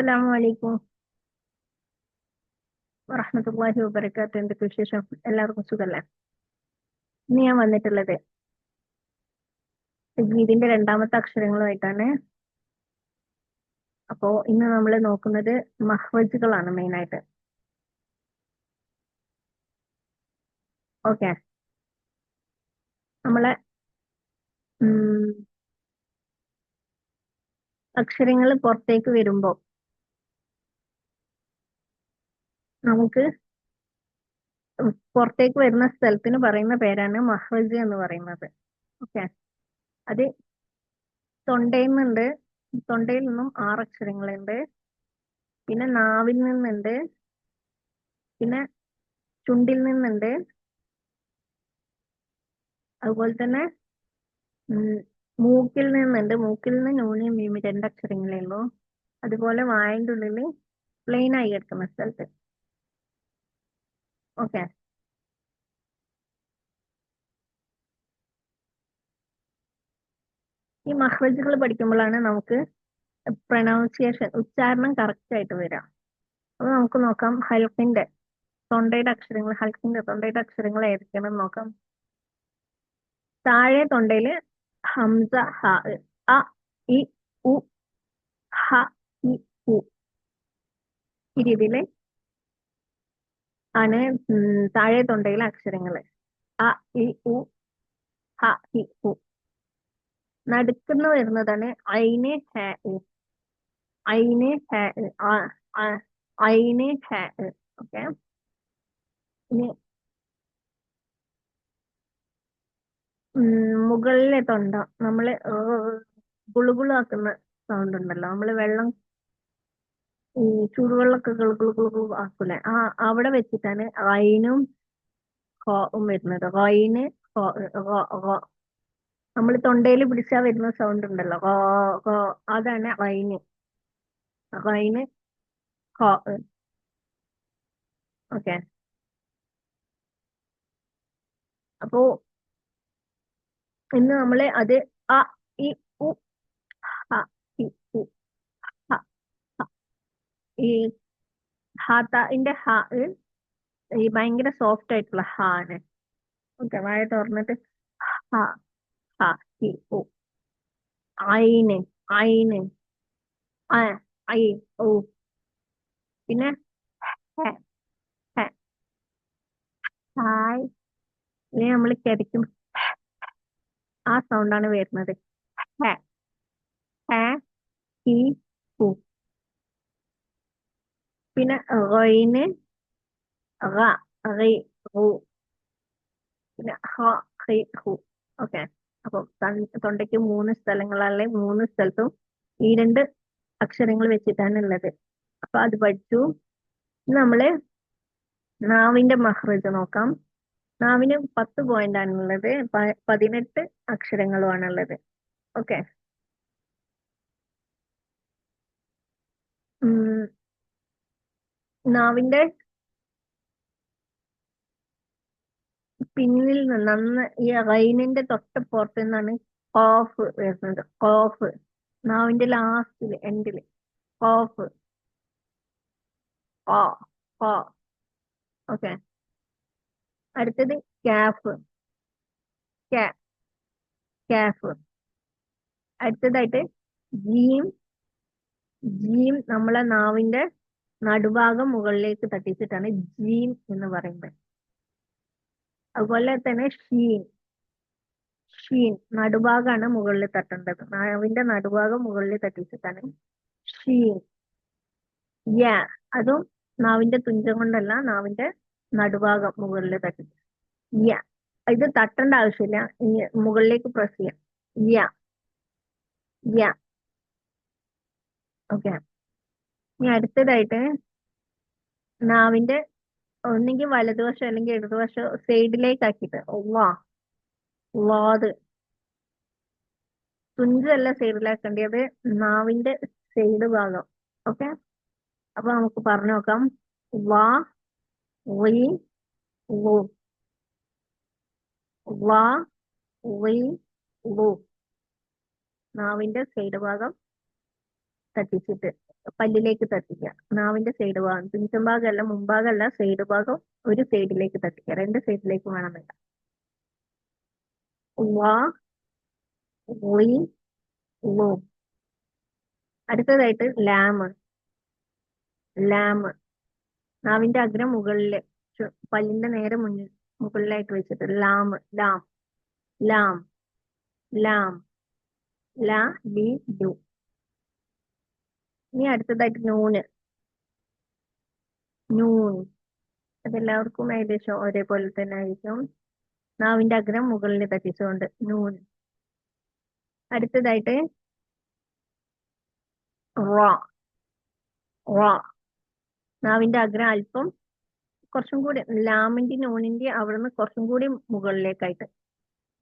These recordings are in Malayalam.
അസ്സലാമു അലൈക്കും. വറഹ്മത്തുള്ളാഹി വബറകാതുഹു. എന്തൊക്കെ വിശേഷം? എല്ലാവർക്കും സുഖല്ലേ? ഇന്ന് ഞാൻ വന്നിട്ടുള്ളത് തജ്വീദിന്റെ രണ്ടാമത്തെ അക്ഷരങ്ങളുമായിട്ടാണ്. അപ്പോ ഇന്ന് നമ്മൾ നോക്കുന്നത് മഹ്വജുകളാണ് മെയിൻ ആയിട്ട് ഓക്കെ. നമ്മളെ അക്ഷരങ്ങൾ പുറത്തേക്ക് വരുമ്പോൾ നമുക്ക് പുറത്തേക്ക് വരുന്ന സ്ഥലത്തിന് പറയുന്ന പേരാണ് മഹ്റജ് എന്ന് പറയുന്നത്. ഓക്കെ അത് തൊണ്ടയിൽ നിന്നുണ്ട് തൊണ്ടയിൽ നിന്നും ആറ് അക്ഷരങ്ങളുണ്ട്. പിന്നെ നാവിൽ നിന്നുണ്ട്. പിന്നെ ചുണ്ടിൽ നിന്നുണ്ട്. അതുപോലെ തന്നെ മൂക്കിൽ നിന്നുണ്ട്. മൂക്കിൽ നിന്ന് ന്യൂനിയും മീമി രണ്ട് അക്ഷരങ്ങളേ ഉള്ളൂ. അതുപോലെ വായന്റെ ഉള്ളിൽ പ്ലെയിൻ ആയി കിടക്കുന്ന സ്ഥലത്ത്. ഓക്കെ ഈ മഹ്റജുകൾ പഠിക്കുമ്പോഴാണ് നമുക്ക് പ്രൊനൗൺസിയേഷൻ ഉച്ചാരണം കറക്റ്റ് ആയിട്ട് വരാം അപ്പൊ നമുക്ക് നോക്കാം ഹൽക്കിന്റെ തൊണ്ടയുടെ അക്ഷരങ്ങൾ ഹൽക്കിന്റെ തൊണ്ടയുടെ അക്ഷരങ്ങൾ ഏതൊക്കെയാണെന്ന് നോക്കാം. താഴെ തൊണ്ടയിൽ ഹംസ ഹ അ ഇ ഉ ഹ ഇ ഉ. ഈ രീതിയിൽ ആണ് താഴെ തൊണ്ടയിലെ അക്ഷരങ്ങൾ. അ ഇ ഉ ഹ ഇ ഉ. നടുക്കുന്ന വരുന്നതാണ് ഐന് ഹ ഐന് ഹ ഐന് ഹ ഓക്കെ. ഇനി മുകളിലെ തൊണ്ട. നമ്മൾ ഗുളുഗുളാക്കുന്ന സൗണ്ട് ഉണ്ടല്ലോ. നമ്മൾ വെള്ളം ഈ ചൂടുവെള്ളമൊക്കെ ഗുളുഗുളു ആക്കൂലേ? ആ അവിടെ വെച്ചിട്ടാണ് റൈനും ഹോവും വരുന്നത്. റൈന് നമ്മൾ തൊണ്ടയിൽ പിടിച്ചാ വരുന്ന സൗണ്ട് ഉണ്ടല്ലോ. അതാണ് റൈന് റൈന് ഹോ ഓക്കെ. അപ്പോ ഇന്ന് നമ്മൾ അത് അ ഇ ഉ ഹ ഇ ഉ ഹ ഈ ഹാത്തന്റെ ഹ ഈ ഭയങ്കര സോഫ്റ്റ് ആയിട്ടുള്ള ഹാന് ഓക്കെ വായ തുറന്നിട്ട് ഹ ഹ ഇ ഉ ഐന് ഐന് ഐ ഓ പിന്നെ ഹായ്. ഇനി നമ്മൾ കിടക്കും ആ സൗണ്ടാണ് വരുന്നത്. ഹ ഹി ഹു പിന്നെ റൈന് റ റി റു പിന്നെ ഹ ഹി ഹു ഓക്കെ അപ്പം തൊണ്ടയ്ക്ക് മൂന്ന് സ്ഥലങ്ങളല്ലേ മൂന്ന് സ്ഥലത്തും ഈ രണ്ട് അക്ഷരങ്ങൾ വെച്ചിട്ടാണ് ഉള്ളത്. അപ്പൊ അത് പഠിച്ചു. നമ്മൾ നാവിന്റെ മഹ്റജ് നോക്കാം. നാവിന് പത്ത് പോയിന്റ് ആണുള്ളത് പതിനെട്ട് അക്ഷരങ്ങളുമാണുള്ളത്. ഓക്കെ നാവിന്റെ പിന്നിൽ നിന്ന് ഈ റൈനിന്റെ തൊട്ട് പുറത്ത് നിന്നാണ് കോഫ് വരുന്നത്. കോഫ് നാവിന്റെ ലാസ്റ്റിൽ എൻഡിൽ കോഫ് ഓക്കെ അടുത്തത് ക്യാഫ് ക്യാഫ് അടുത്തതായിട്ട് ജീം ജീം നമ്മളെ നാവിന്റെ നടുഭാഗം മുകളിലേക്ക് തട്ടിച്ചിട്ടാണ് ജീം എന്ന് പറയുന്നത്. അതുപോലെ തന്നെ ഷീൻ. ഷീൻ നടുഭാഗമാണ് മുകളിൽ തട്ടേണ്ടത്. നാവിന്റെ നടുഭാഗം മുകളിൽ തട്ടിച്ചിട്ടാണ് ഷീൻ. യാ. അതും നാവിന്റെ തുഞ്ചം കൊണ്ടല്ല നാവിന്റെ നടുഭാഗം മുകളിൽ തട്ടി. യാ. ഇത് തട്ടേണ്ട ആവശ്യമില്ല. മുകളിലേക്ക് പ്രസ് ചെയ്യാം. യാ. യാ. ഓക്കെ. ഇനി അടുത്തതായിട്ട് നാവിന്റെ ഒന്നെങ്കിൽ വലതുവശം അല്ലെങ്കിൽ ഇടതുവശം സൈഡിലേക്ക് ആക്കിയിട്ട് വാ വാത് തുഞ്ചല്ല സൈഡിലാക്കേണ്ടത് നാവിന്റെ സൈഡ് ഭാഗം. ഓക്കെ അപ്പൊ നമുക്ക് പറഞ്ഞു നോക്കാം. വാ വി ലു വാ വി ലു നാവിന്റെ സൈഡ് ഭാഗം തട്ടിച്ചിട്ട്. പല്ലിലേക്ക് തട്ടിക്കുക. നാവിന്റെ സൈഡ് ഭാഗം പിഞ്ചം മുമ്പാകല്ല സൈഡ് ഭാഗം ഒരു സൈഡിലേക്ക് തട്ടിക്കുക. രണ്ട് സൈഡിലേക്ക് വേണമെന്നില്ല അടുത്തതായിട്ട് ലാമ് ലാമ് നാവിന്റെ അഗ്രം മുകളിൽ പല്ലിന്റെ നേരെ മുന്നിൽ മുകളിലായിട്ട് വെച്ചിട്ട് ലാമ് ലാം ലാം ലാം ലാ ലി ലു ഇനി അടുത്തതായിട്ട് നൂന്. നൂൻ. അതെല്ലാവർക്കും ഏകദേശം ഒരേപോലെ തന്നെ ആയിരിക്കും. നാവിന്റെ അഗ്രം മുകളിൽ തട്ടിച്ചുകൊണ്ട് നൂൺ അടുത്തതായിട്ട് റോ. റോ. നാവിന്റെ അഗ്രം അല്പം കുറച്ചും കൂടി ലാമിന്റെ നൂണിന്റെ അവിടുന്ന് കുറച്ചും കൂടി മുകളിലേക്കായിട്ട്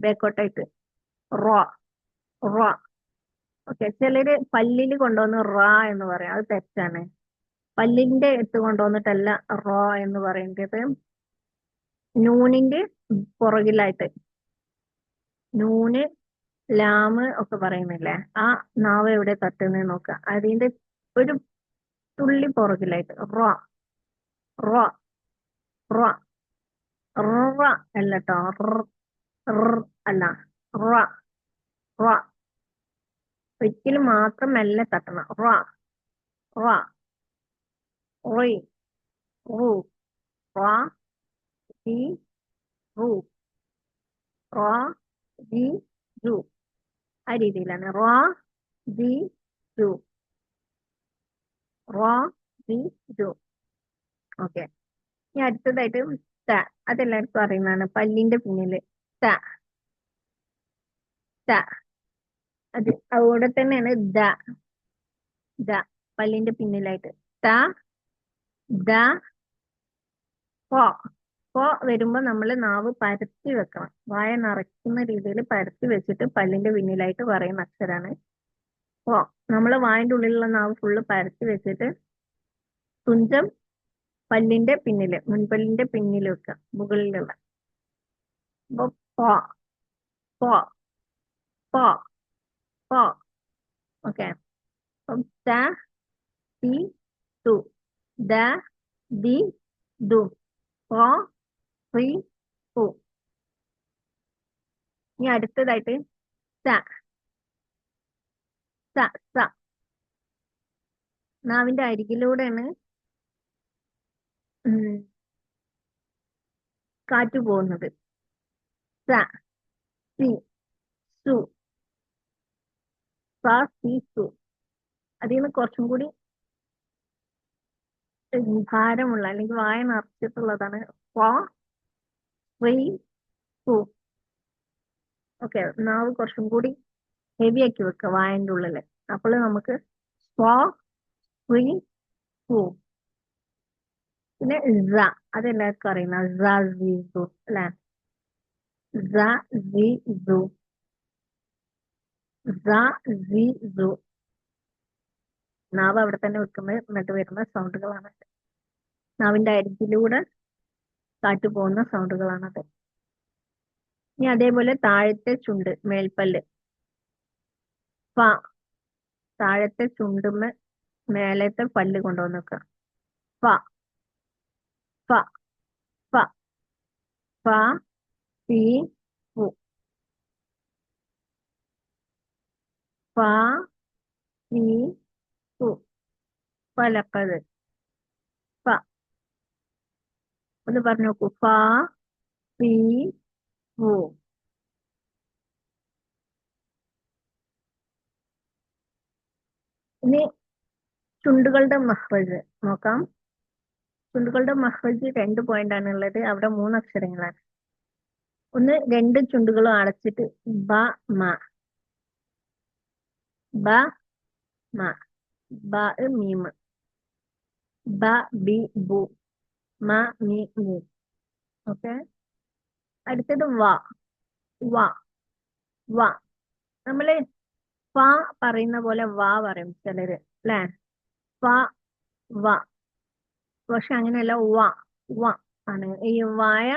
ബേക്കോട്ടായിട്ട് റോ. റ. ഓക്കെ ചിലര് പല്ലിൽ കൊണ്ടുവന്ന് റ എന്ന് പറയും. അത് തെറ്റാണ്. പല്ലിന്റെ എടുത്ത് കൊണ്ടുവന്നിട്ടല്ല റ എന്ന് പറയുന്നത്. നൂനിന്റെ പുറകിലായിട്ട്. നൂന് ലാമ് ഒക്കെ പറയുന്നില്ലേ? ആ നാവ് എവിടെ തട്ടുന്നത് നോക്കുക അതിന്റെ ഒരു തുള്ളി പുറകിലായിട്ട്. റ. റ. റ. റ. അല്ല കേട്ടോ അല്ല റ റ ഒരിക്കലും മാത്രം മെല്ലെ തട്ടണം. റ റ റി റു റ റി റു റ ജി ജു ആ രീതിയിലാണ്. റ ജി ജു റ ജി ജു ഓക്കെ. ഇനി അടുത്തതായിട്ട് ത. അതെല്ലാവർക്കും അറിയുന്നതാണ് പല്ലിന്റെ പിന്നിൽ. ത. ത. അത് അവിടെ തന്നെയാണ് ദ. ദ. പല്ലിന്റെ പിന്നിലായിട്ട്. ത ദ പോ പോ വരുമ്പോ നമ്മൾ നാവ് പരത്തി വെക്കണം. വായ നിറയ്ക്കുന്ന രീതിയിൽ പരത്തി വെച്ചിട്ട് പല്ലിന്റെ പിന്നിലായിട്ട് പറയുന്ന അക്ഷരാണ് പോ നമ്മൾ വായന്റെ ഉള്ളിലുള്ള നാവ് ഫുള്ള് പരത്തി വെച്ചിട്ട് തുഞ്ചം പല്ലിന്റെ പിന്നിൽ മുൻപല്ലിന്റെ പിന്നിൽ വെക്കുക മുകളിലുള്ള. പോ പോ പോ പോ ഓക്കെ. അപ്പം ത തി തു ദ ദി ദു. പോ റി പു ഇനി അടുത്തതായിട്ട് സ. സ സ. നാവിന്റെ അരികിലൂടെയാണ് കാറ്റ് പോകുന്നത് സ സി സു. സ സി സു അതിൽ നിന്ന് കുറച്ചും കൂടി ഭാരമുള്ള അല്ലെങ്കിൽ വായ നിറച്ചിട്ടുള്ളതാണ് ഓക്കെ നാവ് കുറച്ചും കൂടി ഹെവി ആക്കി വെക്കുക വായന്റെ ഉള്ളിൽ. അപ്പോൾ നമുക്ക് പിന്നെ അതെല്ലാവർക്കും അറിയുന്ന നാവ് അവിടെ തന്നെ വെക്കുമ്പോൾ എന്നിട്ട് വരുന്ന സൗണ്ടുകളാണ് നാവിന്റെ അരികിലൂടെ കാറ്റ് പോകുന്ന സൗണ്ടുകളാണത് ഇനി അതേപോലെ താഴത്തെ ചുണ്ട് മേൽപ്പല്ല്. ഫ താഴത്തെ ചുണ്ടുമ്മ മേലത്തെ പല്ല് കൊണ്ടുവന്ന് വെക്കുക പ പ പ പ പി ഫു ഫു ഫലക്കത് ഫ ഒന്ന് പറഞ്ഞു നോക്കൂ. ഫ പി ഫു ഇനി ചുണ്ടുകളുടെ മഹ്റജ് നോക്കാം. ചുണ്ടുകളുടെ മഹ്റജ് രണ്ട് പോയിന്റ് ആണ് ഉള്ളത്. അവിടെ മൂന്ന് അക്ഷരങ്ങളാണ്. ഒന്ന് രണ്ട് ചുണ്ടുകളും അടച്ചിട്ട് ബ മ. ബ മ ബ മീമ് ബ ബി ബു. മ മി മു. ഓക്കെ? അടുത്തത് വ. വ. വ. നമ്മൾ ഫ പറയുന്ന പോലെ വ പറയും ചിലര് അല്ലേ ഫ വ. പക്ഷെ അങ്ങനെയല്ല വ വ. ആണ്. ഈ വായ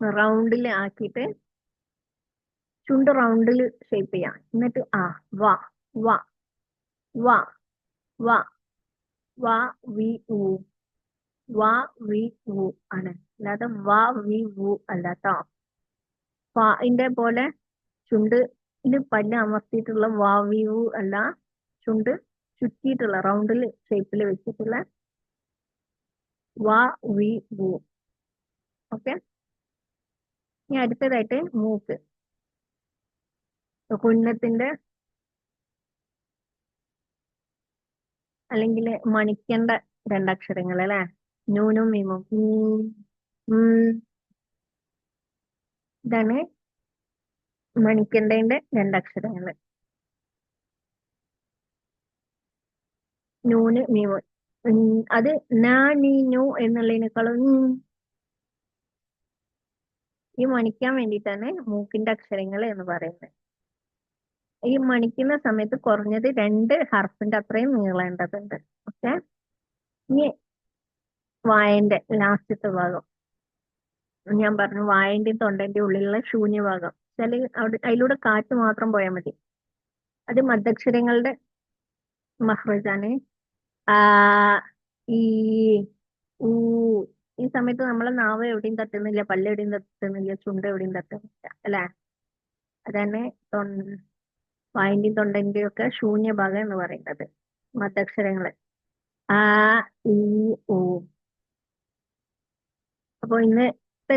റൗണ്ടിൽ ആക്കിയിട്ട് ചുണ്ട് റൗണ്ടിൽ ഷേപ്പ് ചെയ്യാം. എന്നിട്ട് ആ വ വ വ വ വ വി ഉ വ വി ഉ ആണ്. അല്ലാതെ വ വി ഉ അല്ല ഫാഇന്റെ പോലെ ചുണ്ട് ഇതിൽ പല്ല് അമർത്തിയിട്ടുള്ള വ വി ഉ അല്ല ചുണ്ട് ചുറ്റിയിട്ടുള്ള റൗണ്ടിൽ ഷേപ്പിൽ വെച്ചിട്ടുള്ള വ വി ഓക്കെ? ഇനി അടുത്തതായിട്ട് മൂക്ക്. കുന്നത്തിന്റെ അല്ലെങ്കിൽ മണിക്കണ്ട രണ്ടക്ഷരങ്ങൾ അല്ലെ? നൂനും മീമും. ഇതാണ് മണിക്കണ്ടേന്റെ രണ്ടക്ഷരങ്ങൾ നൂന് മീമു. അത് നാ നീ നു എന്നുള്ളതിനേക്കാളും. ഈ മണിക്കാൻ വേണ്ടിയിട്ടാണ് മൂക്കിന്റെ അക്ഷരങ്ങൾ എന്ന് പറയുന്നത്. ഈ മണിക്കുന്ന സമയത്ത് കുറഞ്ഞത് രണ്ട് ഹർഫിന്റെ അത്രയും നീളേണ്ടതുണ്ട്. ഓക്കെ? ഇനി വായന്റെ ലാസ്റ്റത്തെ ഭാഗം. ഞാൻ പറഞ്ഞു വായന്റെയും തൊണ്ടന്റെയും ഉള്ളിലുള്ള ശൂന്യഭാഗം. അല്ലെങ്കിൽ അവിടെ അതിലൂടെ കാറ്റ് മാത്രം പോയാൽ മതി. അത് മദ്ദക്ഷരങ്ങളുടെ മഹ്റജാണ് ആ ഈ ഊ ഈ സമയത്ത് നമ്മളെ നാവ് എവിടെയും തട്ടുന്നില്ല പല്ല് എവിടെയും തട്ടുന്നില്ല ചുണ്ട് എവിടെയും തട്ടുന്നില്ല അല്ലേ? അതന്നെ തൊണ്ട വൈൻഡിങ് തൊണ്ടന്റെയൊക്കെ ശൂന്യഭാഗം എന്ന് പറയുന്നത്. മദ്ദക്ഷരങ്ങൾ ആ ഇ ഓ അപ്പോൾ ഇന്നത്തെ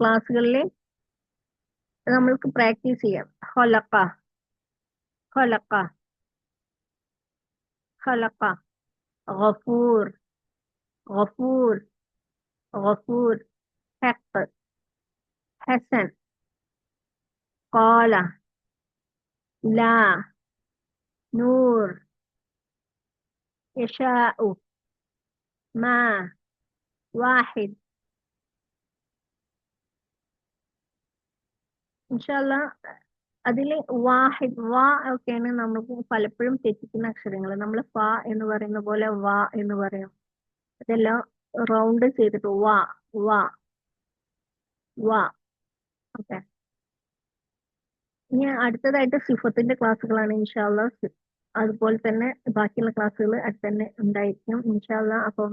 ക്ലാസ്സുകളിൽ നമ്മൾക്ക് പ്രാക്ടീസ് ചെയ്യാം. ഹൊലക്ക ഹൊലക്ക ഹൊലക്ക ഗഫൂർ. ഗഫൂർ. ഗഫൂർ. ഹെക്ക് ഹെസൻ. കോല. لا نور يشاء ما واحد ഇൻഷാല്ല അതില് വാഹിദ് വാ ഒക്കെയാണ് നമുക്ക് പലപ്പോഴും തെറ്റിക്കുന്ന അക്ഷരങ്ങൾ നമ്മൾ ഫ എന്ന് പറയുന്ന പോലെ വാ എന്ന് പറയും അതെല്ലാം റൗണ്ട് ചെയ്തിട്ട് വാ വാ വാ ഓക്കെ ഇനി അടുത്തതായിട്ട് സിഫത്തിന്റെ ക്ലാസ്സുകളാണ് ഇൻഷാല്ല അതുപോലെ തന്നെ ബാക്കിയുള്ള ക്ലാസ്സുകൾ അടുത്ത് തന്നെ ഉണ്ടായിരിക്കും ഇൻഷാല്ല അപ്പം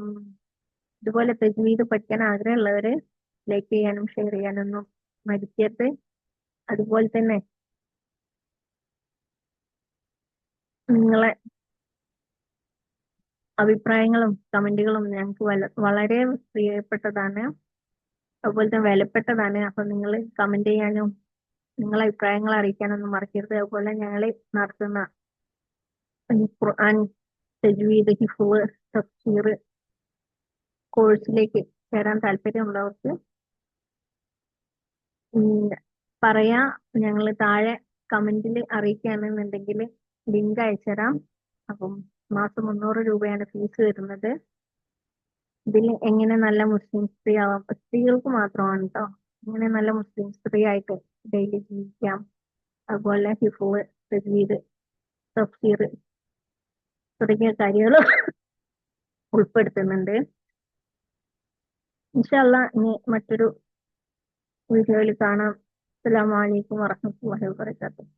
ഇതുപോലെ തെജ്വീദ് പഠിക്കാൻ ആഗ്രഹമുള്ളവര് ലൈക്ക് ചെയ്യാനും ഷെയർ ചെയ്യാനൊന്നും മടിക്കരുത്. അതുപോലെ തന്നെ നിങ്ങളെ അഭിപ്രായങ്ങളും കമന്റുകളും ഞങ്ങൾക്ക് വളരെ പ്രിയപ്പെട്ടതാണ്. അതുപോലെ തന്നെ വിലപ്പെട്ടതാണ്. അപ്പൊ നിങ്ങൾ കമന്റ് ചെയ്യാനും നിങ്ങളെ അഭിപ്രായങ്ങൾ അറിയിക്കാനൊന്നും മറക്കരുത്. അതുപോലെ ഞങ്ങൾ നടത്തുന്ന ഖുർആൻ കോഴ്സിലേക്ക് ചേരാൻ താല്പര്യമുള്ളവർക്ക് പറയാ ഞങ്ങൾ താഴെ കമന്റിൽ അറിയിക്കുകയാണെന്നുണ്ടെങ്കിൽ ലിങ്ക് അയച്ചുതരാം. അപ്പം മാസം മുന്നൂറ് രൂപയാണ് ഫീസ് വരുന്നത്. ഇതിൽ എങ്ങനെ നല്ല മുസ്ലിം സ്ത്രീ ആവാം? സ്ത്രീകൾക്ക് മാത്രമാണ് കേട്ടോ എങ്ങനെ നല്ല മുസ്ലിം സ്ത്രീ ആയിട്ട് ഡെയിലി ജീവിക്കാം അതുപോലെ ഹിഫുൾ തജ്വീദ് തഫ്സീർ തുടങ്ങിയ കാര്യങ്ങൾ ഉൾപ്പെടുത്തുന്നുണ്ട് ഇൻഷാല്ല ഇനി മറ്റൊരു വീഡിയോയിൽ കാണാം അസ്സലാമു അലൈക്കും വറഹ്മത്തുള്ളാഹി വബറകാതുഹു